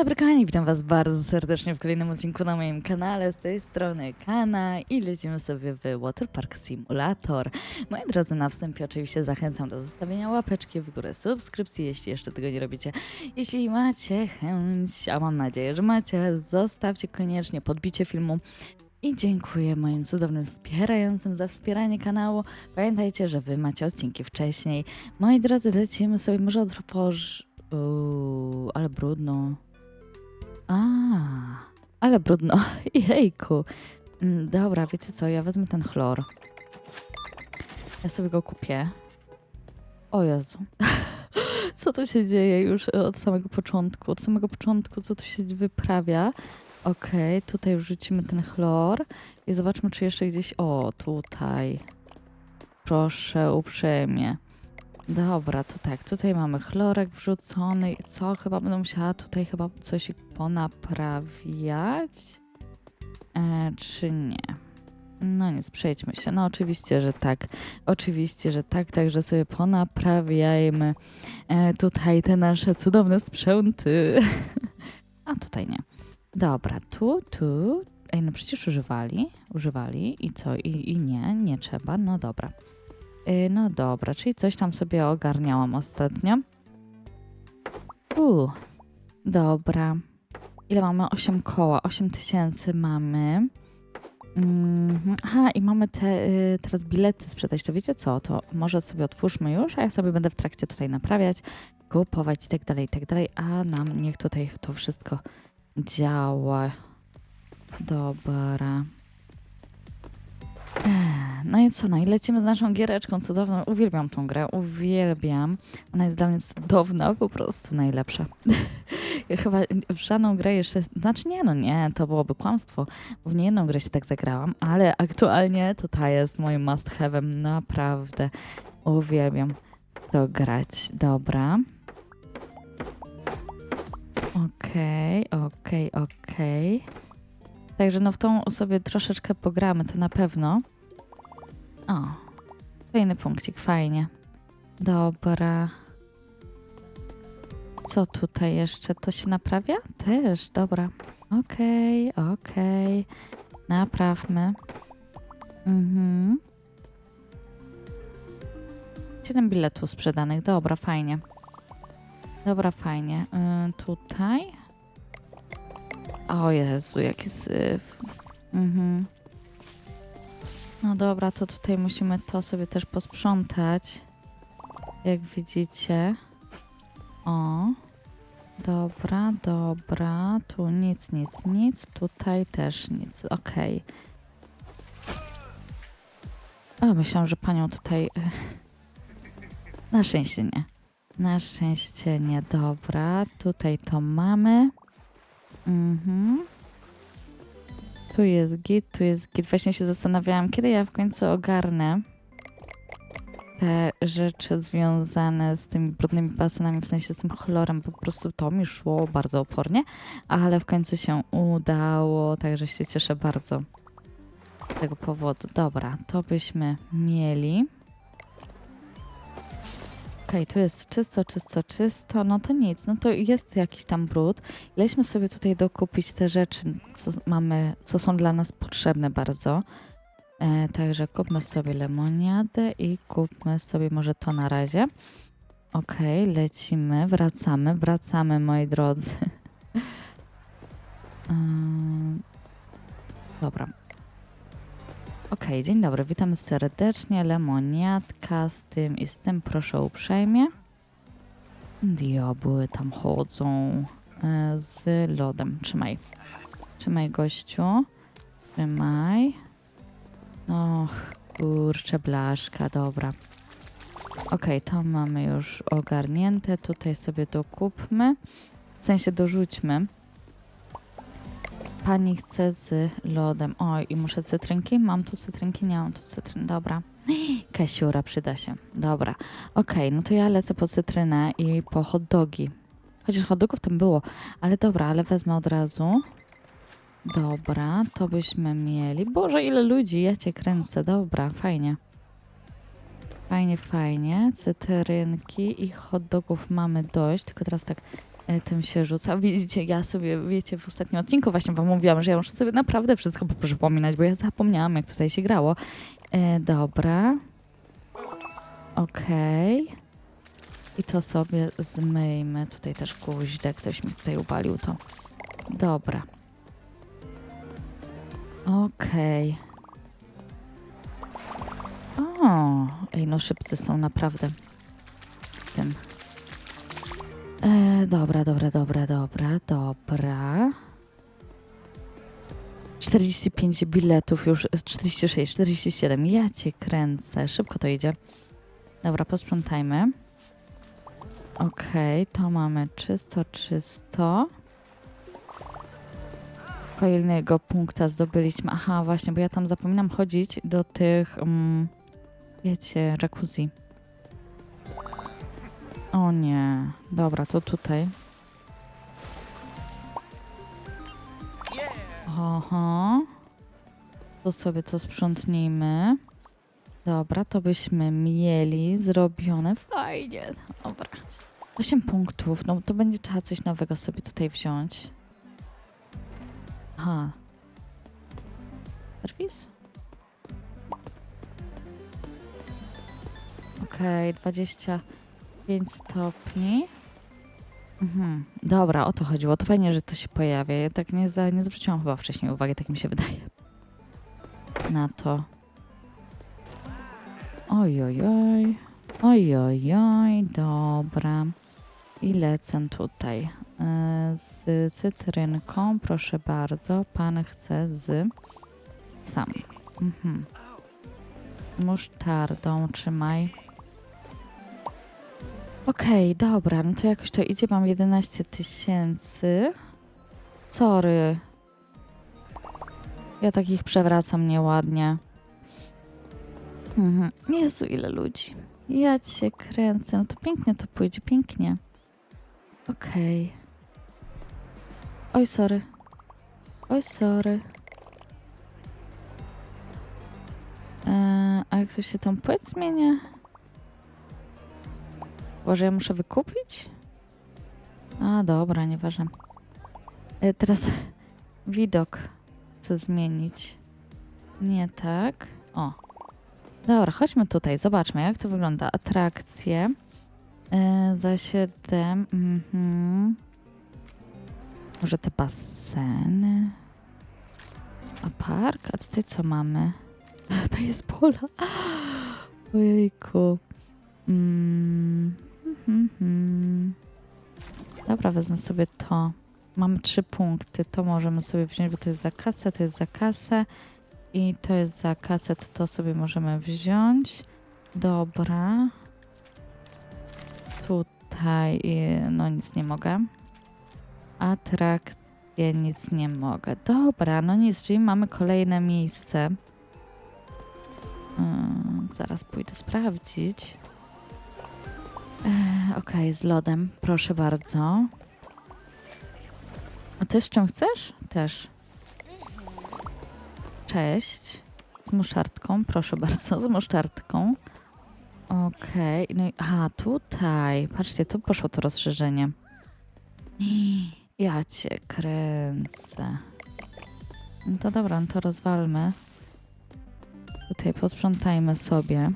dobry kochani, witam was bardzo serdecznie w kolejnym odcinku na moim kanale. Z tej strony Kana i lecimy sobie w Waterpark Simulator. Moi drodzy, na wstępie oczywiście zachęcam do zostawienia łapeczki w górę, subskrypcji, jeśli jeszcze tego nie robicie. Jeśli macie chęć, a mam nadzieję, że macie, zostawcie koniecznie podbicie filmu. I dziękuję moim cudownym wspierającym za wspieranie kanału. Pamiętajcie, że wy macie odcinki wcześniej. Moi drodzy, lecimy sobie może od. Uuu, ale brudno. A, ale brudno. Jejku. Mm, Dobra, wiecie co, ja wezmę ten chlor. Ja sobie go kupię. O Jezu. Co tu się dzieje już od samego początku? Od samego początku, co tu się wyprawia? Okej, tutaj wrzucimy ten chlor i zobaczmy, czy jeszcze gdzieś... O, tutaj. Proszę uprzejmie. Dobra, to tak, tutaj mamy chlorek wrzucony co? Chyba będę musiała tutaj chyba coś ponaprawiać? E, czy nie? No nic, przejdźmy się. No oczywiście, że tak. Oczywiście, że tak, także sobie ponaprawiajmy e, tutaj te nasze cudowne sprzęty. A tutaj nie. Dobra, tu, tu. Ej, no przecież używali, używali i co? I, i nie, nie trzeba. No dobra. Y, No dobra, czyli coś tam sobie ogarniałam ostatnio. U, dobra. Ile mamy? 8 koła, 8 tysięcy mamy. Mhm. Aha, i mamy te, y, teraz bilety sprzedać. To wiecie co? To może sobie otwórzmy już, a ja sobie będę w trakcie tutaj naprawiać, kupować i tak dalej, i tak dalej. A nam niech tutaj to wszystko działa. Dobra. No i co, no i lecimy z naszą giereczką cudowną. Uwielbiam tą grę, uwielbiam. Ona jest dla mnie cudowna, po prostu najlepsza. Chyba w żadną grę jeszcze, znaczy nie, no nie, to byłoby kłamstwo, w niejedną grę się tak zagrałam, ale aktualnie to ta jest moim must have'em, naprawdę. Uwielbiam to grać. Dobra. Okej, okej, okej. Także no w tą sobie troszeczkę pogramy, to na pewno. O, kolejny punkcik, fajnie. Dobra. Co tutaj jeszcze? To się naprawia? Też, dobra. Okej, okej. Naprawmy. Mhm. Siedem biletów sprzedanych, dobra, fajnie. Dobra, fajnie. Y, tutaj. O Jezu, jaki syf. Mhm. No dobra, to tutaj musimy to sobie też posprzątać. Jak widzicie. O. Dobra, dobra. Tu nic, nic, nic. Tutaj też nic. Okej. O, myślałam, że panią tutaj... y, Na szczęście nie. Na szczęście nie. Dobra, tutaj to mamy. Mhm. Tu jest git, tu jest git. Właśnie się zastanawiałam, kiedy ja w końcu ogarnę te rzeczy związane z tymi brudnymi basenami, w sensie z tym chlorem. Po prostu to mi szło bardzo opornie, ale w końcu się udało, także się cieszę bardzo z tego powodu. Dobra, to byśmy mieli. Okej, tu jest czysto, czysto, czysto. No to nic, no to jest jakiś tam brud. Leśmy sobie tutaj dokupić te rzeczy, co mamy, co są dla nas potrzebne bardzo. E, także kupmy sobie lemoniadę i kupmy sobie może to na razie. Okej, lecimy, wracamy, wracamy moi drodzy. Ym, Dobra. Okej, dzień dobry, witam serdecznie. Lemoniadka z tym i z tym, proszę uprzejmie. Diabły tam chodzą e, z lodem. Trzymaj. Trzymaj, gościu. Trzymaj. Och, kurczę, blaszka, dobra. Okej, to mamy już ogarnięte. Tutaj sobie dokupmy. W sensie dorzućmy. Pani chce z lodem. Oj, i muszę cytrynki? Mam tu cytrynki? Nie mam tu cytryn. Dobra. Kasiura przyda się. Dobra. Okej, no to ja lecę po cytrynę i po hot dogi. Chociaż hot dogów tam było. Ale dobra, ale wezmę od razu. Dobra, to byśmy mieli. Boże, ile ludzi, ja cię kręcę. Dobra, fajnie. Fajnie, fajnie. Cytrynki i hot dogów mamy dość. Tylko teraz tak tym się rzuca. Widzicie, ja sobie, wiecie, w ostatnim odcinku właśnie wam mówiłam, że ja muszę sobie naprawdę wszystko przypominać, bo ja zapomniałam, jak tutaj się grało. E, dobra. Okej. I to sobie zmyjmy. Tutaj też guźdę, ktoś mi tutaj upalił to. Dobra. Okej. O, ej, no szybcy są naprawdę z tym. Dobra, dobra, dobra, dobra, dobra. 45 biletów już, z 46, 47. Ja cię kręcę. Szybko to idzie. Dobra, posprzątajmy. Okej, to mamy czysto, czysto. Kolejnego punkta zdobyliśmy. Aha, właśnie, bo ja tam zapominam chodzić do tych, mm, wiecie, jacuzzi. O nie. Dobra, to tutaj. Oho. To sobie to sprzątnijmy. Dobra, to byśmy mieli zrobione. Fajnie. Dobra. 8 punktów. No to będzie trzeba coś nowego sobie tutaj wziąć. Aha. Serwis? Okej, 25 stopni. Mhm. Dobra, o to chodziło. To fajnie, że to się pojawia. Ja tak nie, za, nie zwróciłam chyba wcześniej uwagi, tak mi się wydaje. Na to. Oj, oj, oj. Dobra. I lecę tutaj. E, Z cytrynką, proszę bardzo. Pan chce z sam. Mhm. Musztardą, trzymaj. Okej, dobra, no to jakoś to idzie. Mam 11 tysięcy. Sorry. Ja takich przewracam nieładnie. Mhm. Jezu, ile ludzi. Ja cię kręcę. No to pięknie to pójdzie, pięknie. Okej. Oj, sorry. Oj, sorry. Eee, a jak coś się tam płeć zmienia? Może ja muszę wykupić? A, dobra, nieważne. E, teraz widok chcę zmienić. Nie tak. O. Dobra, chodźmy tutaj, zobaczmy jak to wygląda. Atrakcje. E, za 7. Mhm. Może te baseny. A park? A tutaj co mamy? Baseballa. Ojejku. Mm. Mhm. Dobra, wezmę sobie to. Mam trzy punkty. To możemy sobie wziąć, bo to jest za kasę, to jest za kasę. I to jest za kaset, to sobie możemy wziąć. Dobra. Tutaj y, no nic nie mogę. Atrakcje nic nie mogę. Dobra, no nic, czyli mamy kolejne miejsce. Ym, zaraz pójdę sprawdzić. E, Okej, z lodem, proszę bardzo. A ty z czym chcesz? Też. Cześć. Z muszardką, proszę bardzo, z muszardką. Okej, no i aha, tutaj. Patrzcie, tu poszło to rozszerzenie. Ja cię kręcę. No to dobra, no to rozwalmy. Tutaj posprzątajmy sobie.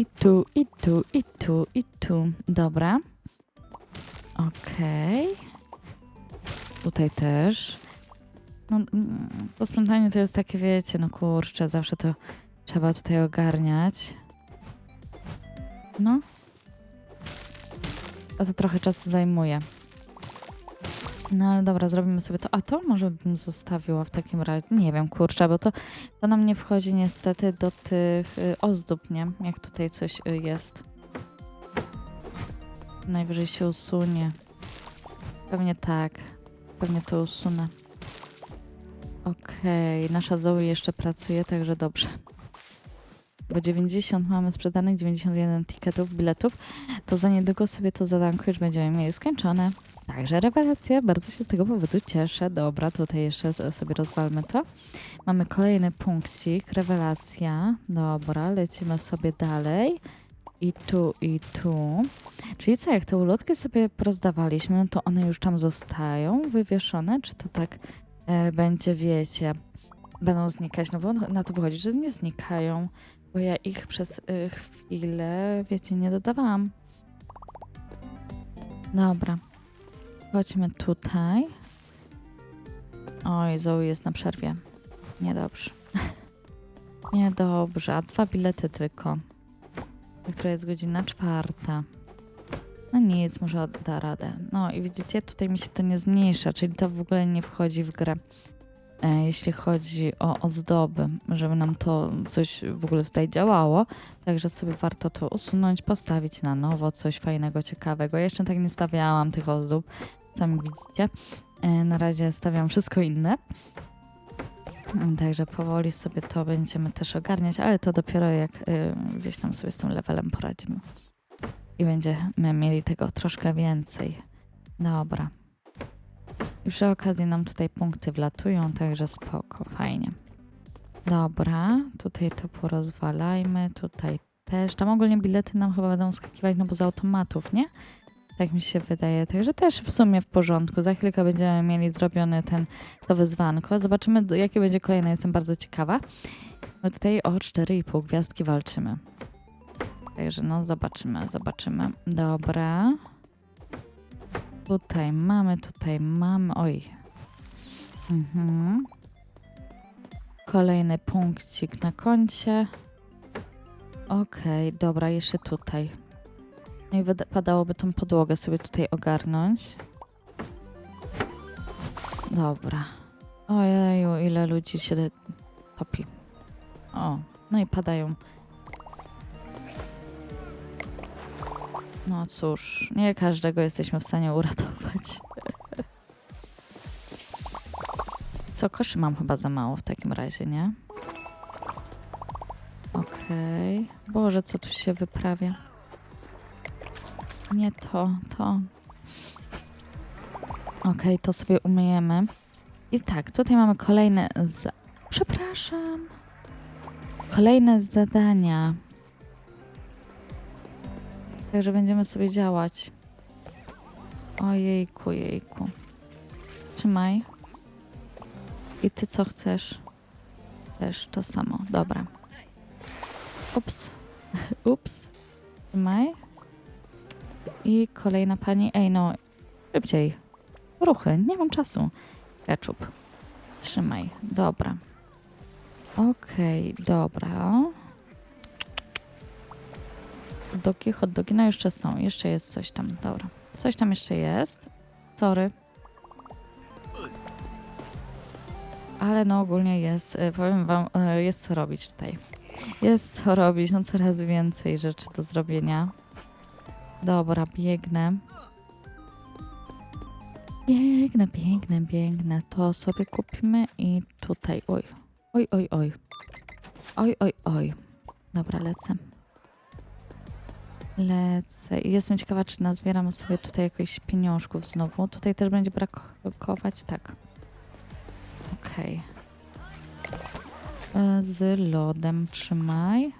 I tu, i tu, i tu, i tu. Dobra. Okej. Tutaj też. No, mm, posprzątanie to jest takie, wiecie, no kurczę, zawsze to trzeba tutaj ogarniać. No. A to trochę czasu zajmuje. No ale dobra, zrobimy sobie to. A to może bym zostawiła w takim razie. Nie wiem, kurczę, bo to, to nam nie wchodzi niestety do tych y, ozdób, nie? Jak tutaj coś y, jest. Najwyżej się usunie. Pewnie tak. Pewnie to usunę. Okej, nasza Zoe jeszcze pracuje, także dobrze. Bo 90 mamy sprzedanych, 91 tiketów, biletów, to za niedługo sobie to zadanko już będziemy mieli skończone. Także rewelacja, bardzo się z tego powodu cieszę. Dobra, tutaj jeszcze sobie rozwalmy to. Mamy kolejny punkcik, rewelacja. Dobra, lecimy sobie dalej. I tu, i tu. Czyli co, jak te ulotki sobie rozdawaliśmy, no to one już tam zostają wywieszone, czy to tak e, będzie, wiecie, będą znikać? No bo na to wychodzi, że nie znikają, bo ja ich przez y, chwilę, wiecie, nie dodawałam. Dobra. Chodźmy tutaj. Oj, Zoe jest na przerwie. Niedobrze. Niedobrze, a dwa bilety tylko. Która jest godzina czwarta. No nic, może da radę. No i widzicie, tutaj mi się to nie zmniejsza, czyli to w ogóle nie wchodzi w grę, e, jeśli chodzi o ozdoby, żeby nam to coś w ogóle tutaj działało. Także sobie warto to usunąć, postawić na nowo coś fajnego, ciekawego. Ja jeszcze tak nie stawiałam tych ozdób, sami widzicie. E, Na razie stawiam wszystko inne. Także powoli sobie to będziemy też ogarniać, ale to dopiero jak y, gdzieś tam sobie z tym levelem poradzimy. I będziemy mieli tego troszkę więcej. Dobra. I przy okazji nam tutaj punkty wlatują, także spoko, fajnie. Dobra, tutaj to porozwalajmy, tutaj też. Tam ogólnie bilety nam chyba będą skakiwać, no bo z automatów, nie? Tak mi się wydaje. Także też w sumie w porządku. Za chwilkę będziemy mieli zrobiony ten to wyzwanko. Zobaczymy, jakie będzie kolejne. Jestem bardzo ciekawa. No tutaj o 4,5 gwiazdki walczymy. Także no zobaczymy, zobaczymy. Dobra. Tutaj mamy, tutaj mamy. Oj. Mhm. Kolejny punkcik na koncie. Okej, dobra, jeszcze tutaj. No i wypadałoby tą podłogę sobie tutaj ogarnąć. Dobra. Ojeju, ile ludzi się topi. O, no i padają. No cóż, nie każdego jesteśmy w stanie uratować. Co, koszy mam chyba za mało w takim razie, nie? Okej. Boże, co tu się wyprawia? Nie to, to. Okej, to sobie umyjemy. I tak, tutaj mamy kolejne za... Przepraszam. Kolejne zadania. Także będziemy sobie działać. Ojejku, jejku. Trzymaj. I ty co chcesz? Też to samo. Dobra. Ups. Ups. Trzymaj. I kolejna pani. Ej, no, szybciej. Ruchy, nie mam czasu. Ketchup. Trzymaj. Dobra. Okej, dobra. Hot dogi, hot dogi. No jeszcze są. Jeszcze jest coś tam. Dobra. Coś tam jeszcze jest. Sorry. Ale no ogólnie jest, y, powiem wam, y, jest co robić tutaj. Jest co robić, no coraz więcej rzeczy do zrobienia. Dobra, biegnę. Biegnę, biegnę, biegnę. To sobie kupimy i tutaj. Oj, oj, oj, oj. Oj, oj, oj. Dobra, lecę. Lecę. Jestem ciekawa, czy nazbieramy sobie tutaj jakichś pieniążków znowu. Tutaj też będzie brakować. Tak. Okej. E, Z lodem trzymaj.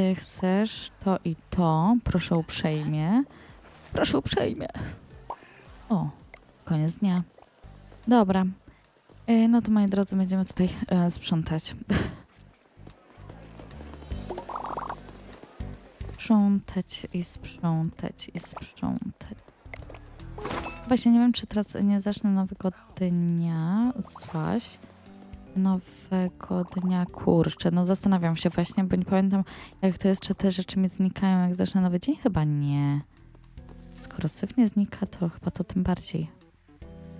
Ty chcesz to i to. Proszę uprzejmie. Proszę uprzejmie. O, koniec dnia. Dobra. E, No to moi drodzy, będziemy tutaj e, sprzątać. Sprzątać i sprzątać i sprzątać. Właśnie nie wiem, czy teraz nie zacznę nowego dnia. Złaś. Nowego dnia, kurczę. No zastanawiam się właśnie, bo nie pamiętam, jak to jest, czy te rzeczy mi znikają, jak zacznę nowy dzień. Chyba nie. Skoro syf nie znika, to chyba to tym bardziej.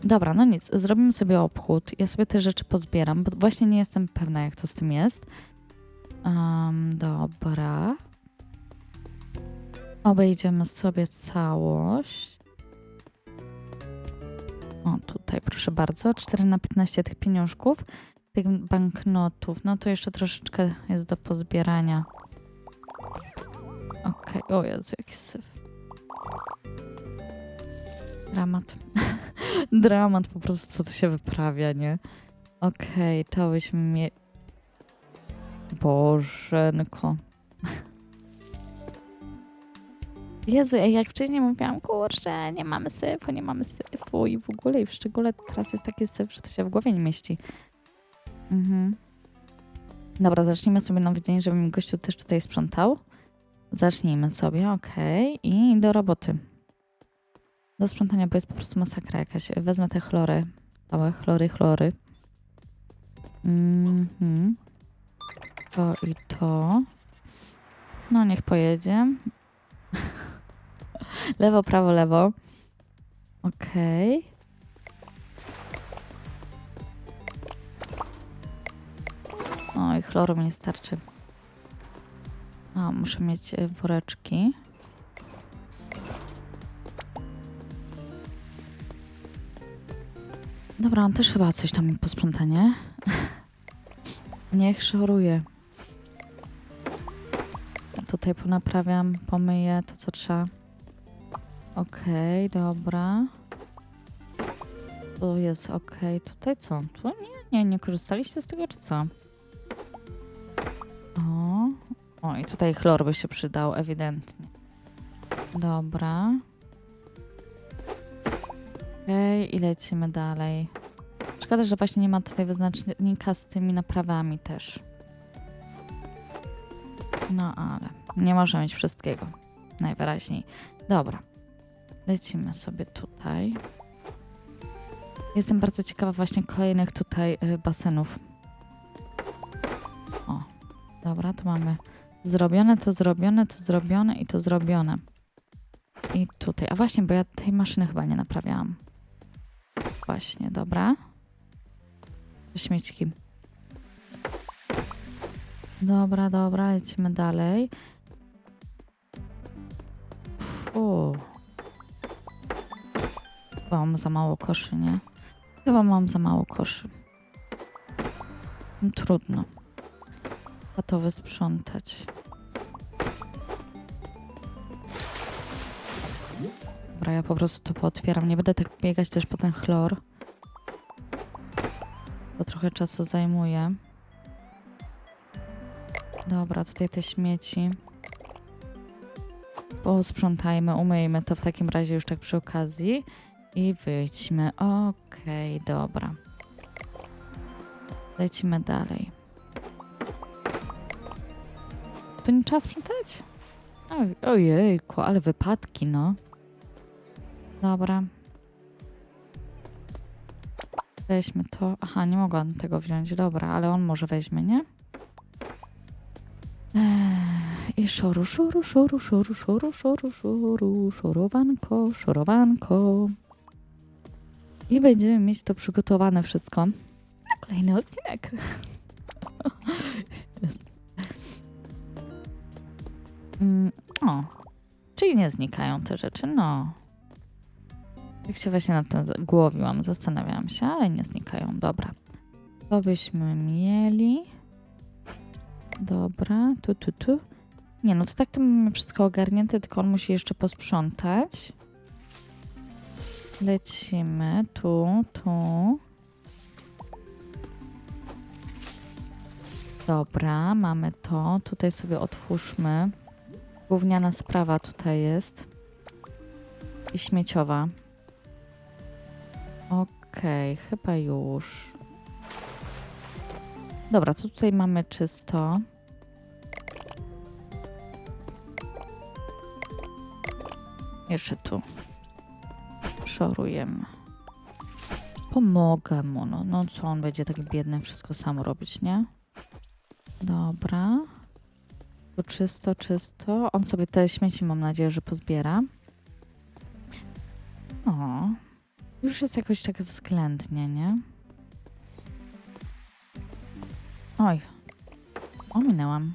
Dobra, no nic, zrobimy sobie obchód. Ja sobie te rzeczy pozbieram, bo właśnie nie jestem pewna, jak to z tym jest. Um, dobra. Obejdziemy sobie całość. O, tutaj proszę bardzo, 4 na 15 tych pieniążków, tych banknotów. No to jeszcze troszeczkę jest do pozbierania. Okej, o Jezu, jaki syf. Dramat. Dramat po prostu, co tu się wyprawia, nie? Okej, to byśmy mieli... Bożenko. Jezu, jak wcześniej mówiłam, kurczę, nie mamy syfu, nie mamy syfu i w ogóle, i w szczególe teraz jest taki syf, że to się w głowie nie mieści. Mhm. Dobra, zacznijmy sobie nowy dzień, żeby mi gościu też tutaj sprzątał. Zacznijmy sobie, okej. I do roboty. Do sprzątania, bo jest po prostu masakra jakaś. Wezmę te chlory. Całe chlory, chlory. Mhm. To i to. No, niech pojedzie. lewo, prawo, lewo. Okej. Oj, chloru mi nie starczy. A, muszę mieć e, woreczki. Dobra, on też chyba coś tam mi posprząta, nie? Niech szoruje. Tutaj ponaprawiam, pomyję to, co trzeba. Okej, dobra. Tu jest okej. Tutaj co? Tu nie, nie, nie korzystaliście z tego, czy co? O i tutaj chlor by się przydał, ewidentnie. Dobra. Okej, i lecimy dalej. Szkoda, że właśnie nie ma tutaj wyznacznika z tymi naprawami też. No ale nie może mieć wszystkiego. Najwyraźniej. Dobra. Lecimy sobie tutaj. Jestem bardzo ciekawa właśnie kolejnych tutaj y, basenów. O, dobra, tu mamy zrobione, to zrobione, to zrobione i to zrobione. I tutaj. A właśnie, bo ja tej maszyny chyba nie naprawiałam. Właśnie, dobra. Śmieci. Dobra, dobra, lecimy dalej. Fu. Chyba mam za mało koszy, nie? Chyba mam za mało koszy. No, trudno. A to wysprzątać. Dobra, ja po prostu to pootwieram. Nie będę tak biegać też po ten chlor. To trochę czasu zajmuje. Dobra, tutaj te śmieci. Posprzątajmy, umyjmy to w takim razie już tak przy okazji. I wyjdźmy. Okej, dobra. Lecimy dalej. Tu nie trzeba sprzątać? Oj, ojejku, ale wypadki, no. Dobra. Weźmy to. Aha, nie mogłam tego wziąć. Dobra, ale on może weźmie, nie? I szoru, szoru, szoru, szoru, szoru, szoru, szoru, szorowanko, szorowanko. I będziemy mieć to przygotowane wszystko na kolejny odcinek. Mm, o, czyli nie znikają te rzeczy, no. Jak się właśnie nad tym głowiłam, zastanawiałam się, ale nie znikają. Dobra. To byśmy mieli. Dobra, tu, tu, tu. Nie, no to tak to mamy wszystko ogarnięte, tylko on musi jeszcze posprzątać. Lecimy tu, tu. Dobra, mamy to. Tutaj sobie otwórzmy. Gówniana sprawa tutaj jest. I śmieciowa. Okej, chyba już. Dobra, to tutaj mamy czysto. Jeszcze tu. Szorujemy. Pomogę mu, no. No co, on będzie taki biedny wszystko sam robić, nie? Dobra. Tu czysto, czysto. On sobie te śmieci, mam nadzieję, że pozbiera. O. Już jest jakoś tak względnie, nie? Oj. Ominęłam.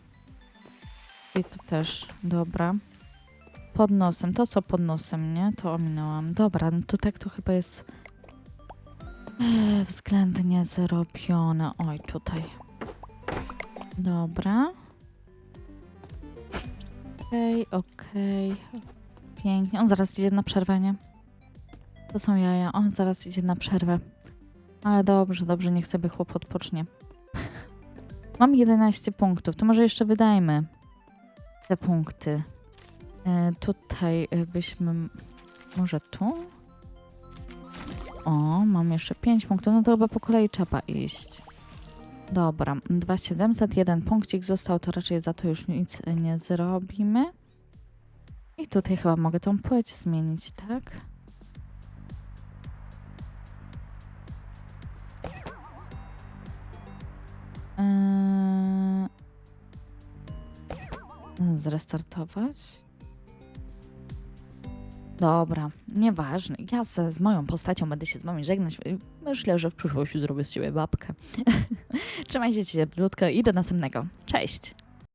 I to też, dobra. Pod nosem, to co pod nosem, nie? To ominęłam. Dobra, no to tak to chyba jest e, względnie zrobione. Oj, tutaj. Dobra. Okej, okej. Pięknie. On zaraz idzie na przerwę, nie? To są jaja. On zaraz idzie na przerwę. Ale dobrze, dobrze, niech sobie chłop odpocznie. Mam 11 punktów, to może jeszcze wydajmy te punkty. E, tutaj y, byśmy... Może tu? O, mam jeszcze 5 punktów. No to chyba po kolei trzeba iść. Dobra, 2700, jeden punkcik został, to raczej za to już nic nie zrobimy. I tutaj chyba mogę tą płeć zmienić, tak? Eee, Zrestartować? Dobra, nieważne. Ja z, z moją postacią będę się z wami żegnać. Myślę, że w przyszłości zrobię z siebie babkę. Trzymajcie się cieplutko i do następnego. Cześć!